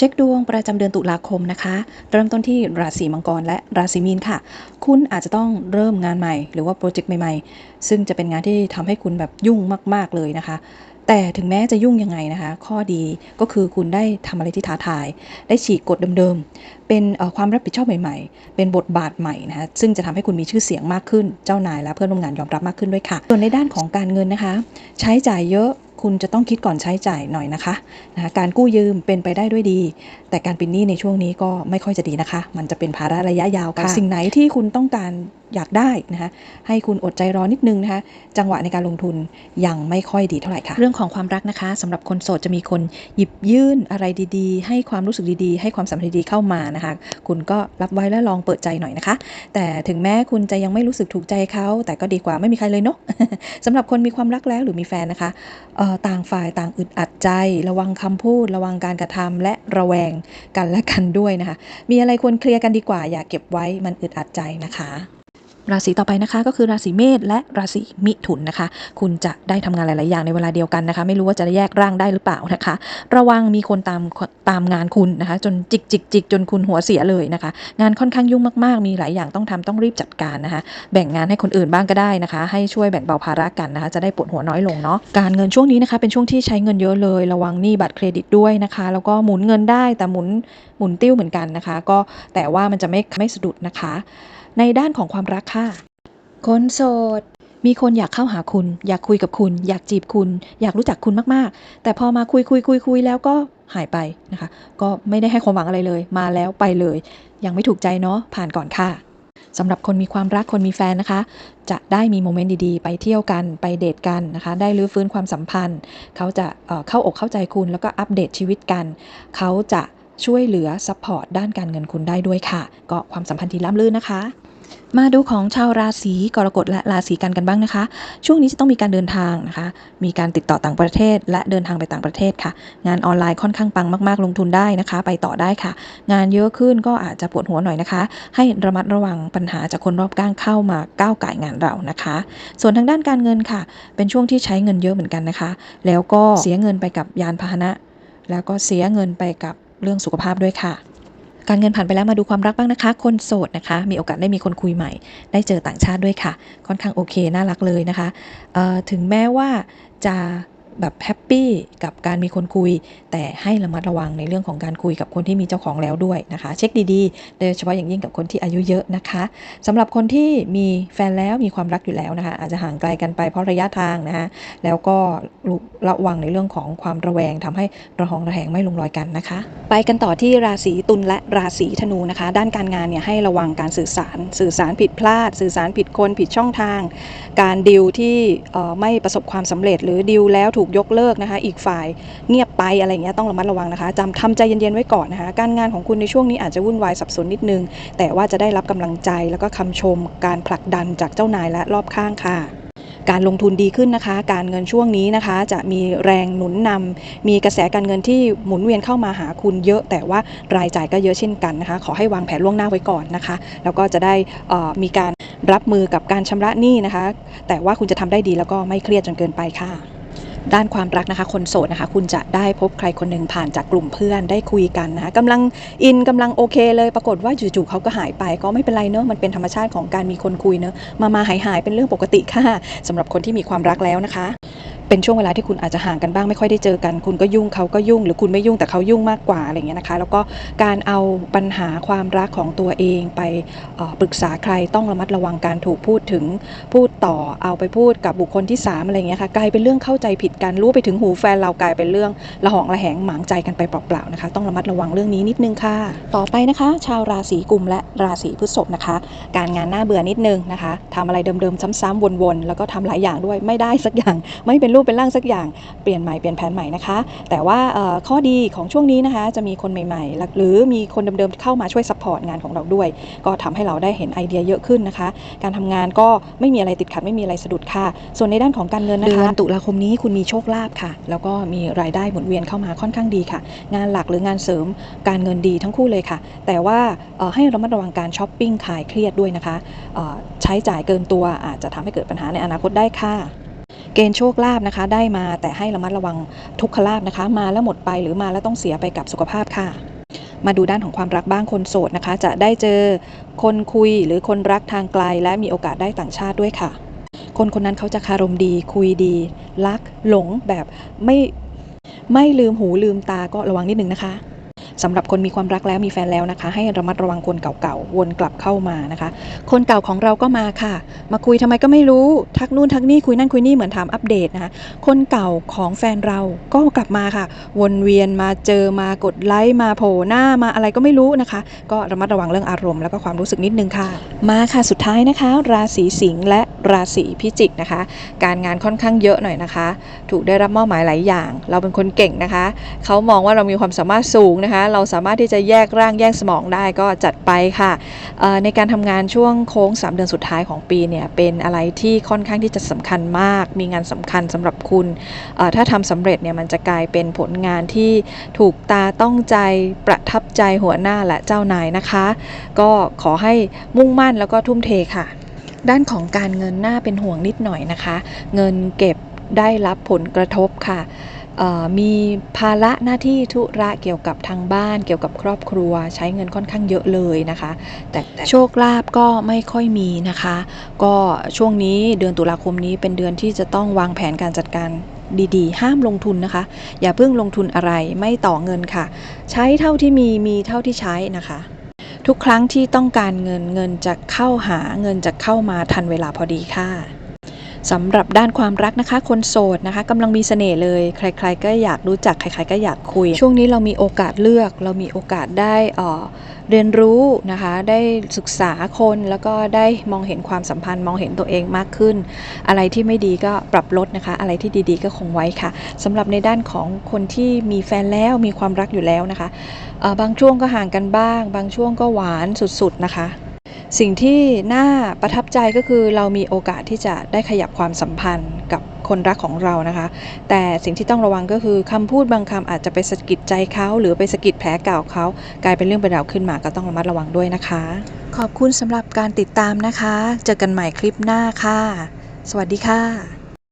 เช็คดวงประจำเดือนตุลาคมนะคะ เริ่มต้นที่ราศีมังกรและราศีมีนค่ะ คุณอาจจะต้องเริ่มงานใหม่ หรือว่าโปรเจกต์ใหม่ๆ ซึ่งจะเป็นงานที่ทำให้คุณแบบยุ่งมาก ๆเลยนะคะแต่ถึงแม้จะยุ่งยังไงนะคะ ข้อดีก็คือคุณได้ทำอะไรที่ท้าทาย ได้ฉีกกฎเดิมๆ เป็นความรับผิดชอบใหม่ๆ เป็นบทบาทใหม่นะคะซึ่งจะทำให้คุณมีชื่อเสียงมากขึ้น เจ้านายและเพื่อนร่วมงานยอมรับมากขึ้นด้วยค่ะ ส่วนในด้านของการเงินนะคะ ใช้จ่ายเยอะ คุณจะต้องคิดก่อนใช้จ่ายหน่อยนะคะนะคะการกู้ยืมเป็นไปได้ด้วยดี แต่การเป็นหนี้ในช่วงนี้ก็ไม่ค่อยจะดีนะคะ มันจะเป็นภาระระยะยาวค่ะสิ่งไหนที่คุณต้องการอยากได้นะคะให้คุณอดใจรอนิดนึงนะคะจังหวะในการลงทุนยังไม่ค่อยดีเท่าไหร่ค่ะ เรื่องของความรักนะคะสำหรับคนโสดจะมีคนหยิบยื่นอะไรดีๆ ให้ความรู้สึกดีๆ ให้ความสัมพันธ์ดีๆเข้ามานะคะ คุณก็รับไว้และลองเปิดใจหน่อยนะคะ แต่ถึงแม้คุณจะยังไม่รู้สึกถูกใจเขาแต่ก็ดีกว่าไม่มีใครเลยเนาะสำหรับคนมีความรักแล้วหรือมีแฟนนะคะเอ่อต่างฝ่ายต่างอึดอัดใจ ระวังคำพูด ระวังการกระทำและระแวงกันและกันด้วยนะคะ มีอะไรควรเคลียร์กันดีกว่า อย่าเก็บไว้มันอึดอัดใจนะคะ ราศีต่อไปนะคะ ก็คือราศีเมษและราศีมิถุนนะคะ คุณจะได้ทำงานหลาย ๆ อย่างในเวลาเดียวกันนะคะ ไม่รู้ว่าจะแยกร่างได้หรือเปล่านะคะ ระวังมีคนตามตามงานคุณนะคะ จนจิกจิกจิกจนคุณหัวเสียเลยนะคะ งานค่อนข้างยุ่งมาก ๆ มีหลายอย่างต้องทำต้องรีบจัดการนะคะ แบ่งงานให้คนอื่นบ้างก็ได้นะคะ ให้ช่วยแบ่งเบาภาระกันนะคะ จะได้ปวดหัวน้อยลงเนาะการเงินช่วงนี้นะคะเป็นช่วงที่ใช้เงินเยอะเลย ระวังหนี้บัตรเครดิตด้วยนะคะ แล้วก็หมุนเงินได้แต่หมุนหมุนติ้วเหมือนกันนะคะ ก็แต่ว่ามันจะไม่ไม่สะดุดนะคะ ในด้านของความรักค่ะ คนโสด มีคนอยากเข้าหาคุณ อยากคุยกับคุณ อยากจีบคุณ อยากรู้จักคุณมากๆ แต่พอมาคุยคุยคุยคุยแล้วก็หายไปนะคะ ก็ไม่ได้ให้ความหวังอะไรเลย มาแล้วไปเลย ยังไม่ถูกใจเนาะผ่านก่อนค่ะสำหรับคนมีความรักคนมีแฟนนะคะ จะได้มีโมเมนต์ดีๆ ไปเที่ยวกันไปเดทกันนะคะ ได้รื้อฟื้นความสัมพันธ์ เขาจะเเข้าอกเข้าใจคุณแล้วก็อัปเดตชีวิตกัน เขาจะช่วยเหลือซัพพอร์ตด้านการเงินคุณได้ด้วยค่ะ ก็ความสัมพันธ์ที่ราบรื่นนะคะ มาดูของชาวราศีกรกฎและราศีกันกันบ้างนะคะ ช่วงนี้จะต้องมีการเดินทางนะคะ มีการติดต่อต่างประเทศ และเดินทางไปต่างประเทศค่ะ งานออนไลน์ค่อนข้างปังมากๆ ลงทุนได้นะคะ ไปต่อได้ค่ะ งานเยอะขึ้นก็อาจจะปวดหัวหน่อยนะคะ ให้ระมัดระวังปัญหาจากคนรอบข้างเข้ามาก้าวไก่งานเรานะคะ ส่วนทางด้านการเงินค่ะ เป็นช่วงที่ใช้เงินเยอะเหมือนกันนะคะ แล้วก็เสียเงินไปกับยานพาหนะ แล้วก็เสียเงินไปกับเรื่องสุขภาพด้วยค่ะ การเงินผ่านไปแล้วมาดูความรักบ้างนะคะ คนโสดนะคะ มีโอกาสได้มีคนคุยใหม่ ได้เจอต่างชาติด้วยค่ะ ค่อนข้างโอเค น่ารักเลยนะคะถึงแม้ว่าจะ แบบแฮปปี้กับการมีคนคุย แต่ให้ระมัดระวังในเรื่องของการคุยกับคนที่มีเจ้าของแล้วด้วยนะคะ เช็คดีๆ โดยเฉพาะอย่างยิ่งกับคนที่อายุเยอะนะคะสำหรับคนที่มีแฟนแล้วมีความรักอยู่แล้วนะคะ อาจจะห่างไกลกันไปเพราะระยะทางนะคะแล้วก็ระวังในเรื่องของความระแวงทำให้ระหองระแหงไม่ลงรอยกันนะคะ ไปกันต่อที่ราศีตุลและราศีธนูนะคะ ด้านการงานเนี่ยให้ระวังการสื่อสาร สื่อสารผิดพลาด สื่อสารผิดคนผิดช่องทาง การดิวที่ไม่ประสบความสำเร็จ หรือดิวแล้วถูกยกเลิกนะคะ อีกฝ่ายเงียบไปอะไรอย่างเงี้ยต้องระมัดระวังนะคะจำทำใจเย็นๆไว้ก่อนนะคะ การงานของคุณในช่วงนี้อาจจะวุ่นวายสับสนนิดนึง แต่ว่าจะได้รับกำลังใจแล้วก็คำชม การผลักดันจากเจ้านายและรอบข้างค่ะการลงทุนดีขึ้นนะคะ การเงินช่วงนี้นะคะ จะมีแรงหนุนนำมีกระแสการเงินที่หมุนเวียนเข้ามาหาคุณเยอะ แต่ว่ารายจ่ายก็เยอะเช่นกันนะคะ ขอให้วางแผนล่วงหน้าไว้ก่อนนะคะ แล้วก็จะได้มีการรับมือกับการชำระหนี้นะคะ แต่ว่าคุณจะทำได้ดีแล้วก็ไม่เครียดจนเกินไปค่ะ ด้านความรักนะคะ คนโสดนะคะ คุณจะได้พบใครคนหนึ่งผ่านจากกลุ่มเพื่อนได้คุยกันนะคะกำลังอินกำลังโอเคเลยปรากฏว่าจู่ๆเขาก็หายไปก็ไม่เป็นไรเนอะมันเป็นธรรมชาติของการมีคนคุยเนอะมามาหายหายๆเป็นเรื่องปกติค่ะสำหรับคนที่มีความรักแล้วนะคะ เป็นช่วงเวลาที่คุณอาจจะห่างกันบ้างไม่ค่อยได้เจอกัน คุณก็ยุ่งเขาก็ยุ่ง หรือคุณไม่ยุ่งแต่เขายุ่งมากกว่าอะไรเงี้ยนะคะ แล้วก็การเอาปัญหาความรักของตัวเองไปปรึกษาใครต้องระมัดระวังการถูกพูดถึงพูดต่อเอาไปพูดกับบุคคลที่3อะไรเงี้ยค่ะกลายเป็นเรื่องเข้าใจผิดกันรู้ไปถึงหูแฟนเรากลายเป็นเรื่องระหองระแหงหมางใจกันไปเปล่าๆนะคะ ต้องระมัดระวังเรื่องนี้นิดนึงค่ะ ต่อไปนะคะ ชาวราศีกุมและราศีพฤษภนะคะ การงานน่าเบื่อนิดนึงนะคะทำอะไรเดิมๆซ้ำๆวนๆแล้วก็ทำหลายอย่างด้วยไม่ได้สักอย่างไม่เป็นรูปเป็นร่างสักอย่างเปลี่ยนใหม่เปลี่ยนแผนใหม่นะคะ แต่ว่าข้อดีของช่วงนี้นะคะ จะมีคนใหม่ๆ หรือมีคนเดิมๆเข้ามาช่วยซัพพอร์ตงานของเราด้วย ก็ทำให้เราได้เห็นไอเดียเยอะขึ้นนะคะ การทำงานก็ไม่มีอะไรติดขัดไม่มีอะไรสะดุดค่ะ ส่วนในด้านของการเงินนะคะเดือนตุลาคมนี้คุณมีโชคลาภค่ะ แล้วก็มีรายได้หมุนเวียนเข้ามาค่อนข้างดีค่ะ งานหลักหรืองานเสริมการเงินดีทั้งคู่เลยค่ะ แต่ว่าให้ระมัดระวังการช้อปปิ้งขายเครียดด้วยนะคะใช้จ่ายเกินตัวอาจจะทำให้เกิดปัญหาในอนาคตได้ค่ะ เกณฑ์โชคลาภนะคะ ได้มาแต่ให้ระมัดระวังทุกขลาภนะคะ มาแล้วหมดไปหรือมาแล้วต้องเสียไปกับสุขภาพค่ะ มาดูด้านของความรักบ้างคนโสดนะคะ จะได้เจอคนคุยหรือคนรักทางไกล และมีโอกาสได้ต่างชาติด้วยค่ะ คนคนนั้นเขาจะคารมดีคุยดี รักหลงแบบไม่ไม่ลืมหูลืมตาก็ระวังนิดนึงนะคะ สำหรับคนมีความรักแล้วมีแฟนแล้วนะคะ ให้ระมัดระวังคนเก่าๆวนกลับเข้ามานะคะ คนเก่าของเราก็มาค่ะ มาคุยทำไมก็ไม่รู้ทักนู่นทักนี่คุยนั่นคุยนี่เหมือนถามอัปเดตนะคะคนเก่าของแฟนเราก็กลับมาค่ะ วนเวียนมาเจอมากดไลค์มาโผล่หน้ามาอะไรก็ไม่รู้นะคะ ก็ระมัดระวังเรื่องอารมณ์แล้วก็ความรู้สึกนิดนึงค่ะ มาค่ะสุดท้ายนะคะ ราศีสิงห์และ ราศีพิจิกนะคะ การงานค่อนข้างเยอะหน่อยนะคะ ถูกได้รับมอบหมายหลายอย่าง เราเป็นคนเก่งนะคะ เขามองว่าเรามีความสามารถสูงนะคะ เราสามารถที่จะแยกร่างแยกสมองได้ก็จัดไปค่ะ ในการทำงานช่วงโค้ง 3 เดือนสุดท้ายของปีเนี่ยเป็นอะไรที่ค่อนข้างที่จะสำคัญมาก มีงานสำคัญสำหรับคุณ ถ้าทำสำเร็จเนี่ยมันจะกลายเป็นผลงานที่ถูกตาต้องใจประทับใจหัวหน้าและเจ้านายนะคะ ก็ขอให้มุ่งมั่นแล้วก็ทุ่มเทค่ะ ด้านของการเงินน่าเป็นห่วงนิดหน่อยนะคะ เงินเก็บได้รับผลกระทบค่ะมีภาระหน้าที่ธุระเกี่ยวกับทางบ้าน เกี่ยวกับครอบครัว ใช้เงินค่อนข้างเยอะเลยนะคะแตแต่โชคลาภก็ไม่ค่อยมีนะคะ ก็ช่วงนี้เดือนตุลาคมนี้เป็นเดือนที่จะต้องวางแผนการจัดการดีๆ ห้ามลงทุนนะคะ อย่าเพิ่งลงทุนอะไรไม่ต่อเงินค่ะ ใช้เท่าที่มีมีเท่าที่ใช้นะคะ ทุกครั้งที่ต้องการเงินเงินจะเข้าหาเงินจะเข้ามาทันเวลาพอดีค่ะ สำหรับด้านความรักนะคะ คนโสดนะคะกำลังมีเสน่ห์เลย ใคร ๆ ก็อยากรู้จัก ใคร ๆ ก็อยากคุย ช่วงนี้เรามีโอกาสเลือก เรามีโอกาสได้เอ่อเรียนรู้นะคะ ได้ศึกษาคนแล้วก็ได้มองเห็นความสัมพันธ์ มองเห็นตัวเองมากขึ้น อะไรที่ไม่ดีก็ปรับลดนะคะ อะไรที่ดีๆก็คงไว้ค่ะสำหรับในด้านของคนที่มีแฟนแล้วมีความรักอยู่แล้วนะคะ บางช่วงก็ห่างกันบ้าง บางช่วงก็หวานสุดๆนะคะ สิ่งที่น่าประทับใจก็คือเรามีโอกาสที่จะได้ขยับความสัมพันธ์กับคนรักของเรานะคะ แต่สิ่งที่ต้องระวังก็คือคำพูดบางคำอาจจะไปสะกิดใจเขาหรือไปสะกิดแผลเก่าเขากลายเป็นเรื่องเป็นราวขึ้นมาก็ต้องระมัดระวังด้วยนะคะ ขอบคุณสำหรับการติดตามนะคะ เจอกันใหม่คลิปหน้าค่ะ สวัสดีค่ะ